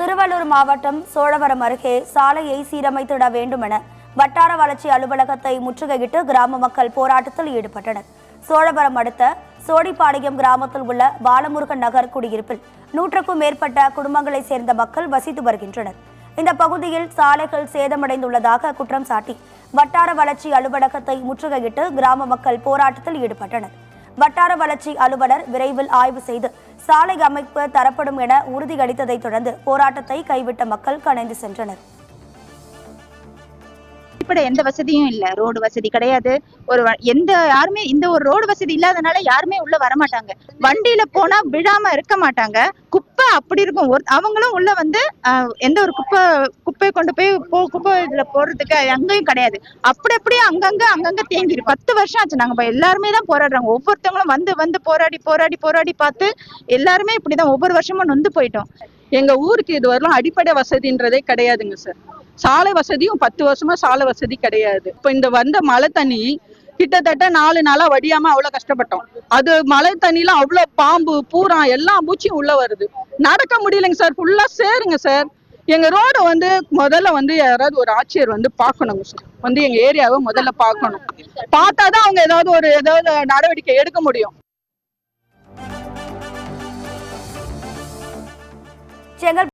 திருவள்ளூர் மாவட்டம் சோழவரம் அருகே சாலையை சீரமைத்திட வேண்டும் என வட்டார வளர்ச்சி அலுவலகத்தை முற்றுகையிட்டு கிராம மக்கள் போராட்டத்தில் ஈடுபட்டனர். சோழவரம் அடுத்த சோடிப்பாளையம் கிராமத்தில் உள்ள பாலமுருகன் நகர் குடியிருப்பில் நூற்றுக்கும் மேற்பட்ட குடும்பங்களைச் சேர்ந்த மக்கள் வசித்து வருகின்றனர். இந்த பகுதியில் சாலைகள் சேதமடைந்துள்ளதாக குற்றம் சாட்டி வட்டார வளர்ச்சி அலுவலகத்தை முற்றுகையிட்டு கிராம மக்கள் போராட்டத்தில் ஈடுபட்டனர். வட்டார வளர்ச்சி அலுவலர் விரைவில் ஆய்வு செய்து சாலை அமைப்பு தரப்படும் என உறுதியளித்ததைத் தொடர்ந்து போராட்டத்தை கைவிட்ட மக்கள் கலைந்து சென்றனர். அடிப்படை எந்த வசதியும் இல்ல. ரோடு வசதி கிடையாது. ஒரு எந்த யாருமே இந்த ஒரு ரோடு வசதி இல்லாதனால யாருமே உள்ள வர மாட்டாங்க வண்டியில போனா விழாம இருக்க மாட்டாங்க. குப்பை அப்படி இருக்கும். ஒரு அவங்களும் உள்ள வந்து எந்த ஒரு குப்பை குப்பையை கொண்டு போய் போ குப்பை இதுல போடுறதுக்கு அங்கேயும் கிடையாது. அப்படி அப்படியே அங்கங்க அங்கங்க தேங்கி பத்து வருஷம் ஆச்சு. நாங்க எல்லாருமே தான் போராடுறாங்க. ஒவ்வொருத்தவங்களும் வந்து வந்து போராடி போராடி போராடி பார்த்து எல்லாருமே இப்படிதான் ஒவ்வொரு வருஷமும் நொந்து போயிட்டோம். எங்க ஊருக்கு இது வரலாம் அடிப்படை வசதின்றதே கிடையாதுங்க சார். சாலை வசதியும் பத்து வருஷமா சாலை வசதி கிடையாது. இப்போ இந்த வந்த மழை தண்ணி கிட்டத்தட்ட நாலு நாளா வடியாம அவ்வளவு கஷ்டப்பட்டோம். அது மழை தண்ணிலாம் அவ்வளவு பாம்பு பூரா எல்லா பூச்சியும் உள்ள வருது. நடக்க முடியலைங்க சார். ஃபுல்லா சேருங்க சார். எங்க ரோடு வந்து முதல்ல வந்து யாராவது ஒரு ஆட்சியர் வந்து பார்க்கணுங்க சார். வந்து எங்க ஏரியாவை முதல்ல பார்க்கணும். பார்த்தாதான் அவங்க ஏதாவது ஒரு ஏதாவது நடவடிக்கை எடுக்க முடியும். செங்கல்